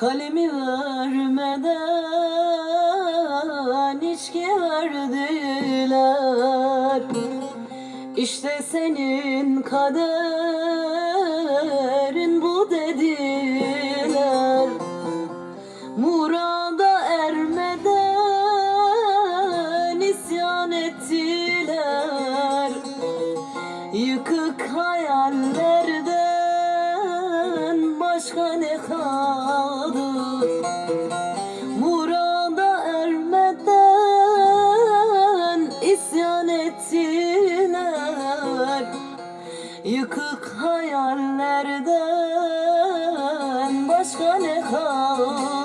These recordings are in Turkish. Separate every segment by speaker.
Speaker 1: Kalemi vermeden içki verdiler. İşte senin kaderin bu dediler. Murada ermeden isyan ettiler. Yıkık hayallerden başka ne kaldı Yıkık hayallerden başka ne kaldı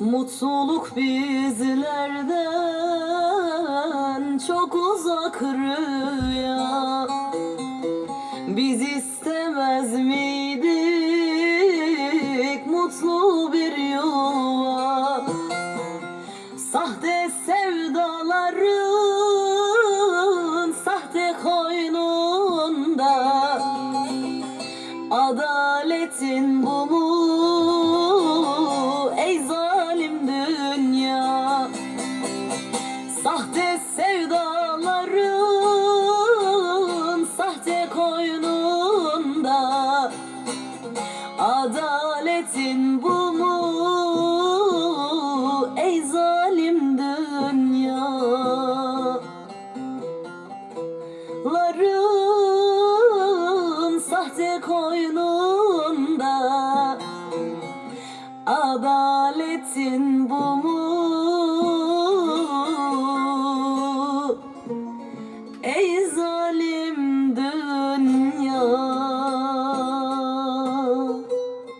Speaker 1: Mutluluk bizlerden çok uzak rüya. Biz istemez miydik mutlu bir yuva? Sahte sevdaların sahte koynunda. Adaletin bu Sahte sevdaların sahte koynunda. Adaletin bu mu? Ey zalim dünya. Ların sahte koynunda. Adaletin bu